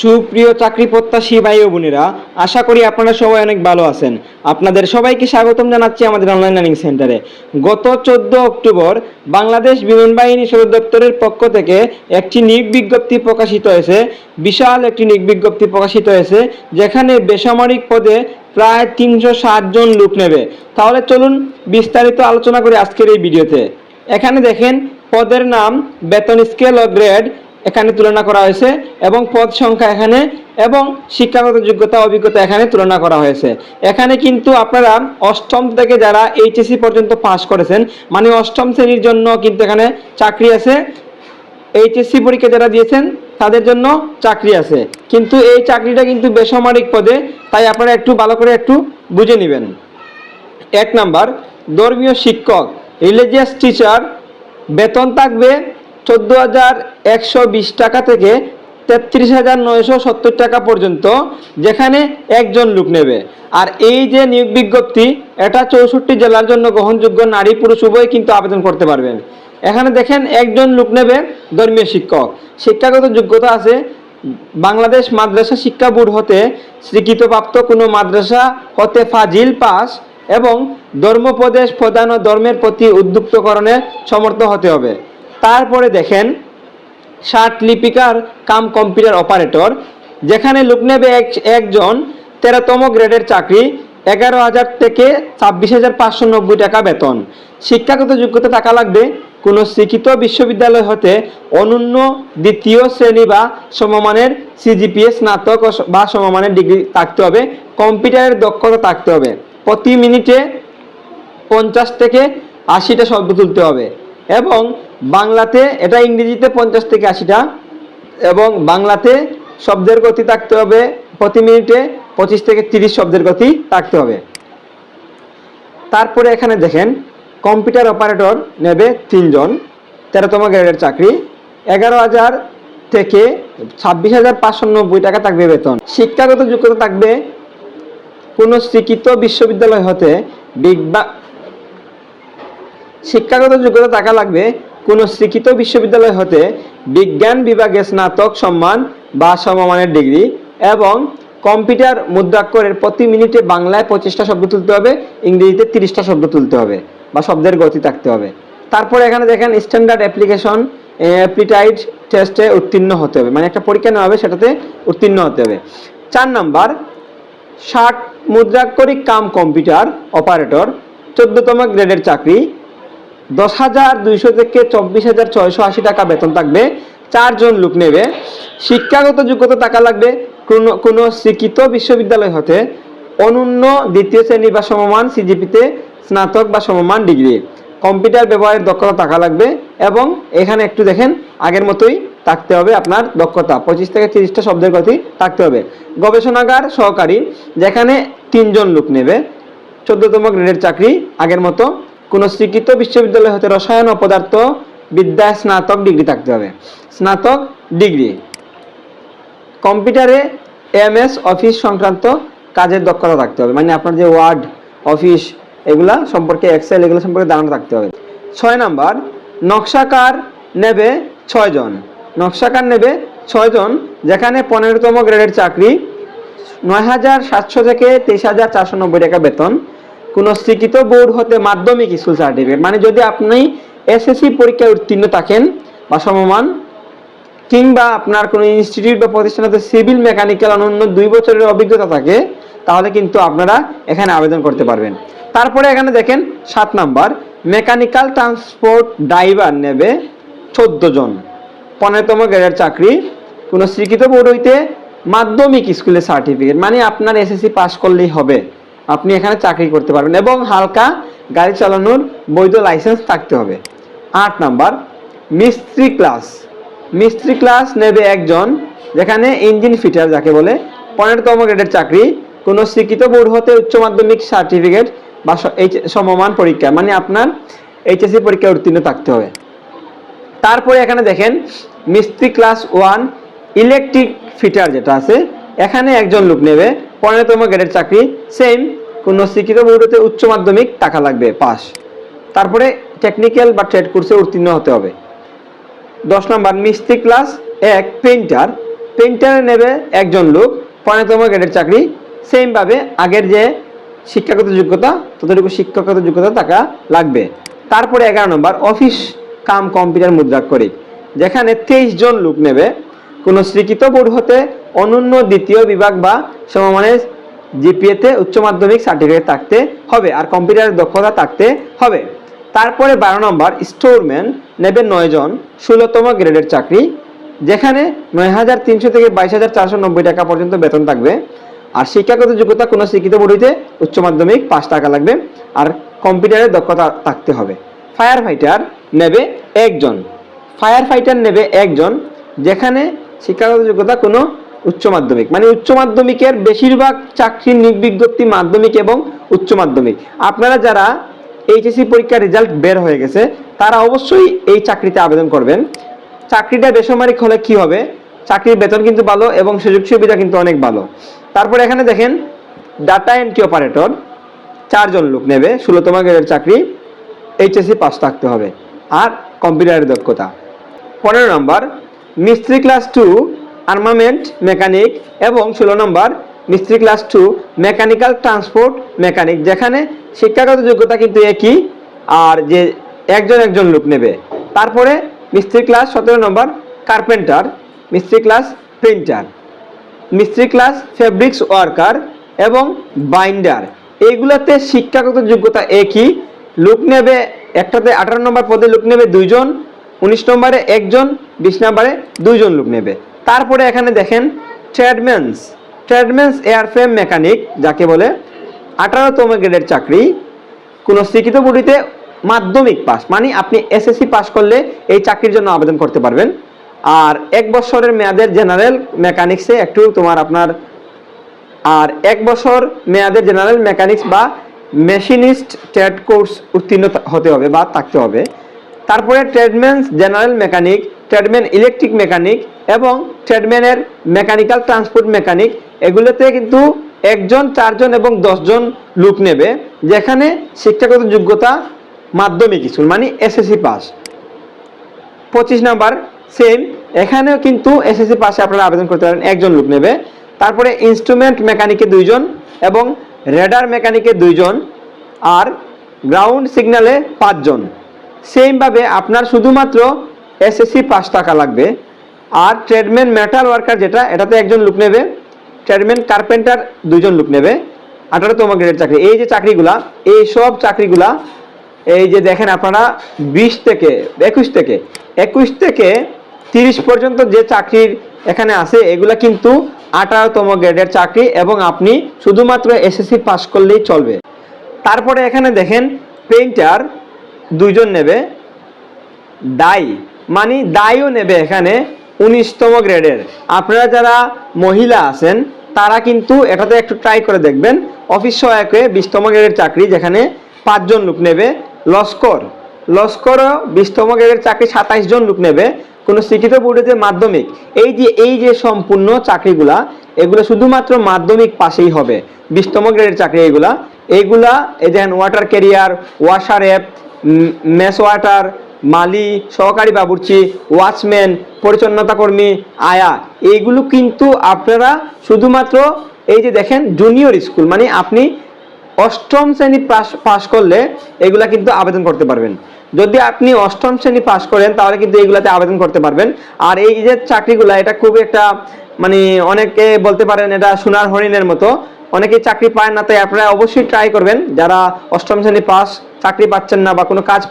সুপ্রিয় চাকরি প্রত্যাশী ভাই ও বোনেরা, আশা করি আপনারা সবাই অনেক ভালো আছেন। আপনাদের সবাইকে স্বাগতম জানাচ্ছি আমাদের অনলাইন লার্নিং সেন্টারে গত চোদ্দ অক্টোবর বাংলাদেশ বিমান বাহিনী সদর দপ্তরের পক্ষ থেকে একটি নিয়োগ বিজ্ঞপ্তি প্রকাশিত হয়েছে। বিশাল একটি নিয়োগ বিজ্ঞপ্তি প্রকাশিত হয়েছে, যেখানে বেসামরিক পদে প্রায় তিনশো জন লোক নেবে। তাহলে চলুন বিস্তারিত আলোচনা করি আজকের এই ভিডিওতে। এখানে দেখেন, পদের নাম বেতন স্কেল ও গ্রেড এখানে তুলনা করা হয়েছে এবং পদ সংখ্যা এখানে এবং শিক্ষাগত যোগ্যতা, অভিজ্ঞতা এখানে তুলনা করা হয়েছে। এখানে কিন্তু আপনারা অষ্টম থেকে যারা এইচএসসি পর্যন্ত পাস করেছেন মানে অষ্টম শ্রেণির জন্য কিন্তু এখানে চাকরি আছে। এইচএসসি পরীক্ষা যারা দিয়েছেন, তাদের জন্য চাকরি আছে। কিন্তু এই চাকরিটা কিন্তু বেসামরিক পদে, তাই আপনারা একটু ভালো করে একটু বুঝে নেবেন। এক নাম্বার, ধর্মীয় শিক্ষক রিলিজিয়াস টিচার বেতন থাকবে চোদ্দ হাজার একশো বিশ টাকা থেকে তেত্রিশ হাজার নয়শো সত্তর টাকা পর্যন্ত, যেখানে একজন লোক নেবে। আর এই যে নিয়োগ বিজ্ঞপ্তি, এটা চৌষট্টি জেলার জন্য গ্রহণযোগ্য নারী, পুরুষ, উভয় কিন্তু আবেদন করতে পারবেন। এখানে দেখেন, একজন লোক নেবে ধর্মীয় শিক্ষক। শিক্ষাগত যোগ্যতা আছে। বাংলাদেশ মাদ্রাসা শিক্ষা বোর্ড হতে স্বীকৃতপ্রাপ্ত কোনো মাদ্রাসা হতে ফাজিল, পাস এবং ধর্মপ্রদেশ প্রধান ও ধর্মের প্রতি উদ্যুক্তকরণে সমর্থ হতে হবে। তারপরে দেখেন ষাট লিপিকার কাম কম্পিউটার অপারেটর, যেখানে লোক নেবে এক, একজন তেরোতম গ্রেডের চাকরি, এগারো হাজার থেকে ছাব্বিশ হাজার পাঁচশো নব্বই টাকা বেতন। শিক্ষাগত যোগ্যতা টাকা লাগবে। কোনো শিক্ষিত বিশ্ববিদ্যালয় হতে অনন্য দ্বিতীয় শ্রেণি বা সমমানের সিজিপিএ, স্নাতক বা সমমানের ডিগ্রি থাকতে হবে। কম্পিউটারের দক্ষতা থাকতে হবে। প্রতি মিনিটে পঞ্চাশ থেকে আশিটা শব্দ তুলতে হবে। এবং বাংলাতে এটা ইংরেজিতে পঞ্চাশ থেকে আশিটা এবং বাংলাতে শব্দের গতি থাকতে হবে প্রতি মিনিটে পঁচিশ থেকে তিরিশ শব্দের গতি থাকতে হবে। তারপরে এখানে দেখেন, কম্পিউটার অপারেটর নেবে তিনজন, তেরোতম গ্রেডের চাকরি, এগারো হাজার থেকে ছাব্বিশ হাজার পাঁচশো নব্বই টাকা থাকবে বেতন। শিক্ষাগত যোগ্যতা থাকবে কোনো স্বীকৃত বিশ্ববিদ্যালয় হতে বিজ্ঞা শিক্ষাগত যোগ্যতা টাকা লাগবে কোনো স্বীকৃত বিশ্ববিদ্যালয় হতে বিজ্ঞান বিভাগে স্নাতক সম্মান বা সমমানের ডিগ্রি এবং কম্পিউটার মুদ্রাক্ষরের প্রতি মিনিটে বাংলায় পঁচিশটা শব্দ তুলতে হবে, ইংরেজিতে তিরিশটা শব্দ তুলতে হবে বা শব্দের গতি থাকতে হবে। তারপরে এখানে দেখেন স্ট্যান্ডার্ড অ্যাপ্লিকেশন অ্যাপ্লিটাইড টেস্টে উত্তীর্ণ হতে হবে। মানে একটা পরীক্ষা নেওয়া হবে, সেটাতে উত্তীর্ণ হতে হবে। চার নাম্বার, ষাট মুদ্রাক্ষরিক কাম কম্পিউটার অপারেটর, চোদ্দতম গ্রেডের চাকরি দশ হাজার দুইশো থেকে চব্বিশ হাজার ছয়শো আশি টাকা বেতন থাকবে। চারজন লোক নেবে। শিক্ষাগত যোগ্যতা টাকা লাগবে। কোনো কোনো শিক্ষিত বিশ্ববিদ্যালয় হতে অনন্য দ্বিতীয় শ্রেণি বা সমমান সিজিপিতে স্নাতক বা সমমান ডিগ্রি। কম্পিউটার ব্যবহারের দক্ষতা টাকা লাগবে এবং এখানে একটু দেখেন, আগের মতোই থাকতে হবে আপনার দক্ষতা। পঁচিশ থেকে তিরিশটা শব্দের গতি থাকতে হবে। গবেষণাগার সহকারী, যেখানে তিনজন লোক নেবে। চোদ্দতম গ্রেডের চাকরি আগের মতো কোনো স্বীকৃত বিশ্ববিদ্যালয় হতে রসায়ন ও পদার্থ বিদ্যায় স্নাতক ডিগ্রি থাকতে হবে। স্নাতক ডিগ্রি। কম্পিউটারে এমএস অফিস সংক্রান্ত কাজের দক্ষতা থাকতে হবে। মানে আপনার যে ওয়ার্ড, অফিস, এগুলা সম্পর্কে এক্সেল এগুলো সম্পর্কে ধারণা থাকতে হবে। ছয় নাম্বার, নকশাকার নেবে ছয়জন নকশাকার নেবে ছয়জন যেখানে পনেরোতম গ্রেডের চাকরি, নয় হাজার সাতশো থেকে তেইশ হাজার চারশো নব্বই টাকা বেতন। কোনো স্বীকৃত বোর্ড হতে মাধ্যমিক স্কুল সার্টিফিকেট মানে যদি আপনি এসএসসি পরীক্ষায় উত্তীর্ণ থাকেন বা সমমান, কিংবা আপনার কোনো ইনস্টিটিউট বা প্রতিষ্ঠানতে সিভিল মেকানিক্যাল অনন্য দুই বছরের অভিজ্ঞতা থাকে, তাহলে কিন্তু আপনারা এখানে আবেদন করতে পারবেন। তারপরে এখানে দেখেন সাত নাম্বার মেকানিক্যাল ট্রান্সপোর্ট ড্রাইভার নেবে চোদ্দ জন। পনেরোতম গ্রেডের চাকরি, কোনো স্বীকৃত বোর্ড হইতে মাধ্যমিক স্কুলের সার্টিফিকেট মানে আপনার এসএসসি পাস করলেই হবে। আপনি এখানে চাকরি করতে পারবেন এবং হালকা গাড়ি চালানোর বৈধ লাইসেন্স থাকতে হবে। আট নাম্বার, মিস্ত্রি ক্লাস মিস্ত্রি ক্লাস নেবে একজন যেখানে ইঞ্জিন ফিটার যাকে বলে পনেরোতম গ্রেডের চাকরি, কোনো স্বীকৃত বোর্ড হতে উচ্চ মাধ্যমিক সার্টিফিকেট বা সমমান পরীক্ষা মানে আপনার এইচএসসি পরীক্ষায় উত্তীর্ণ থাকতে হবে। তারপরে এখানে দেখেন, মিস্ত্রি ক্লাস ওয়ান ইলেকট্রিক ফিটার যেটা আছে, এখানে একজন লোক নেবে পনেরোতম গ্রেডের চাকরি সেম কোনো শিক্ষিত বোর্ডতে উচ্চ মাধ্যমিক টাকা লাগবে পাস তারপরে টেকনিক্যাল বা ট্রেড কোর্সে উত্তীর্ণ হতে হবে। দশ নম্বর মিস্ত্রি ক্লাস এক পেইন্টার প্রিন্টারে নেবে একজন লোক, পনেরোতম গ্রেডের চাকরি সেমভাবে আগের যে শিক্ষাগত যোগ্যতা, ততটুকু শিক্ষাগত যোগ্যতা টাকা লাগবে। তারপরে এগারো নম্বর অফিস কাম কম্পিউটার মুদ্রা মুদ্রাক্ষরিক যেখানে তেইশ জন লোক নেবে, কোনো স্বীকৃত বোর্ড হতে অনন্য দ্বিতীয় বিভাগ বা সমমানের জিপিএতে উচ্চ মাধ্যমিক সার্টিফিকেট থাকতে হবে আর কম্পিউটারের দক্ষতা থাকতে হবে। তারপরে বারো নম্বর, স্টোরম্যান নেবে নয় জন, ষোলোতম গ্রেডের চাকরি, যেখানে নয় হাজার তিনশো থেকে বাইশ হাজার চারশো নব্বই টাকা পর্যন্ত বেতন থাকবে। আর শিক্ষাগত যোগ্যতা কোনো শিক্ষিত বডিতে উচ্চ মাধ্যমিক পাঁচ টাকা লাগবে আর কম্পিউটারের দক্ষতা থাকতে হবে। ফায়ার ফাইটার নেবে একজন। ফায়ার ফাইটার নেবে একজন, যেখানে শিক্ষাগত যোগ্যতা কোনো উচ্চ মাধ্যমিক। মানে উচ্চ মাধ্যমিকের বেশিরভাগ চাকরির নিয়োগ বিজ্ঞপ্তি মাধ্যমিক এবং উচ্চ মাধ্যমিক। আপনারা যারা এইচএসসি পরীক্ষার রেজাল্ট বের হয়ে গেছে, তারা অবশ্যই এই চাকরিতে আবেদন করবেন। চাকরিটা বেসামরিক হলে কি হবে? চাকরির বেতন কিন্তু ভালো এবং সুযোগ সুবিধা কিন্তু অনেক ভালো। তারপর এখানে দেখেন ডাটা এন্ট্রি অপারেটর চারজন লোক নেবে, ষোলোতম গ্রেডের চাকরি, এইচএসসি পাস থাকতে হবে। আর কম্পিউটারের দক্ষতা। পনেরো নম্বর, মিস্ত্রি ক্লাস টু আর্মামেন্ট মেকানিক এবং ষোলো নম্বর মিস্ত্রি class two mechanical transport mechanic যেখানে শিক্ষাগত যোগ্যতা কিন্তু একই আর যে একজন একজন লোক নেবে। তারপরে মিস্ত্রি ক্লাস সতেরো নম্বর কার্পেন্টার মিস্ত্রি ক্লাস প্রিন্টার মিস্ত্রি ক্লাস ফেব্রিক্স ওয়ার্কার এবং বাইন্ডার এইগুলোতে শিক্ষাগত যোগ্যতা একই, লোক নেবে একটাতে আঠারো নম্বর পদে লোক নেবে দুইজন, উনিশ নম্বরে একজন, বিশ নম্বরে দুইজন লোক নেবে। তারপরে এখানে দেখেন ট্রেডম্যান্স ট্রেডম্যান্স এয়ারফ্রেম মেকানিক, যাকে বলে আঠারোতম গ্রেডের চাকরি। কোনো শিক্ষিত বডিতে মাধ্যমিক পাস মানে আপনি এসএসসি পাস করলে এই চাকরির জন্য আবেদন করতে পারবেন। আর এক বছরের মেয়াদের জেনারেল মেকানিক্সে একটু তোমার আপনার, আর এক বছর মেয়াদের জেনারেল মেকানিক্স বা মেশিনিস্ট ট্রেড কোর্স উত্তীর্ণ হতে হবে বা থাকতে হবে। তারপরে tradesman general mechanic tradesman electric mechanic এবং ট্রেডম্যানের মেকানিক্যাল ট্রান্সপোর্ট মেকানিক, এগুলোতে কিন্তু একজন, চারজন এবং দশজন লোক নেবে, যেখানে শিক্ষাগত যোগ্যতা মাধ্যমিক স্কুল মানে এসএসসি পাস পঁচিশ নাম্বার সেম এখানেও কিন্তু এসএসসি পাশে আপনারা আবেদন করতে পারেন, একজন লোক নেবে। তারপরে ইনস্ট্রুমেন্ট মেকানিকে দুইজন এবং রেডার মেকানিকে দুইজন, আর গ্রাউন্ড সিগন্যালে পাঁচজন। সেইমভাবে আপনার শুধুমাত্র এসএসসি পাঁচ টাকা লাগবে। আর ট্রেডম্যান মেটাল ওয়ার্কার যেটা, এটাতে একজন লোক নেবে। ট্রেডম্যান কার্পেন্টার দুজন লোক নেবে। আঠারোতম গ্রেডের চাকরি। এই যে চাকরিগুলা, এই সব চাকরিগুলা, এই যে দেখেন আপনারা, বিশ থেকে, একুশ থেকে একুশ থেকে তিরিশ পর্যন্ত যে চাকরির এখানে আছে, এগুলা কিন্তু আঠারোতম গ্রেডের চাকরি এবং আপনি শুধুমাত্র এসএসসি পাস করলেই চলবে। তারপরে এখানে দেখেন পেইন্টার দুইজন নেবে। দাই মানে দায়ও নেবে এখানে উনিশতম গ্রেডের। আপনারা যারা মহিলা আছেন, তারা কিন্তু এটাতে একটু ট্রাই করে দেখবেন। অফিস সহায়কে বিশতম গ্রেডের চাকরি যেখানে পাঁচজন লোক নেবে। লস্কর লস্করও বিশতম গ্রেডের চাকরি সাতাইশ জন লোক নেবে। কোনো শিক্ষিত বোর্ডের মাধ্যমিক, এই যে এই যে সম্পূর্ণ চাকরিগুলা, এগুলো শুধুমাত্র মাধ্যমিক পাশেই হবে। বিশতম গ্রেডের চাকরি এইগুলা এইগুলা এই দেখেন ওয়াটার ক্যারিয়ার ওয়াশার অ্যাপ মেস ওয়াটার মালি, সহকারী বাবুর্চি, ওয়াচম্যান, পরিচ্ছন্নতা কর্মী, আয়া, এইগুলো কিন্তু আপনারা শুধুমাত্র এই যে দেখেন জুনিয়র স্কুল মানে আপনি অষ্টম শ্রেণি পাস পাস করলে এগুলা কিন্তু আবেদন করতে পারবেন। যদি আপনি অষ্টম শ্রেণি পাস করেন, তাহলে কিন্তু এইগুলাতে আবেদন করতে পারবেন। আর এই যে চাকরিগুলা, এটা খুব একটা মানে অনেকে বলতে পারেন এটা সোনার হরিণের মতো। অনেকেই চাকরি পায় না, তাই আপনারা অবশ্যই ট্রাই করবেন। যারা অষ্টম শ্রেণি পাস চাকরি পাচ্ছেন না বা কোনো কাজ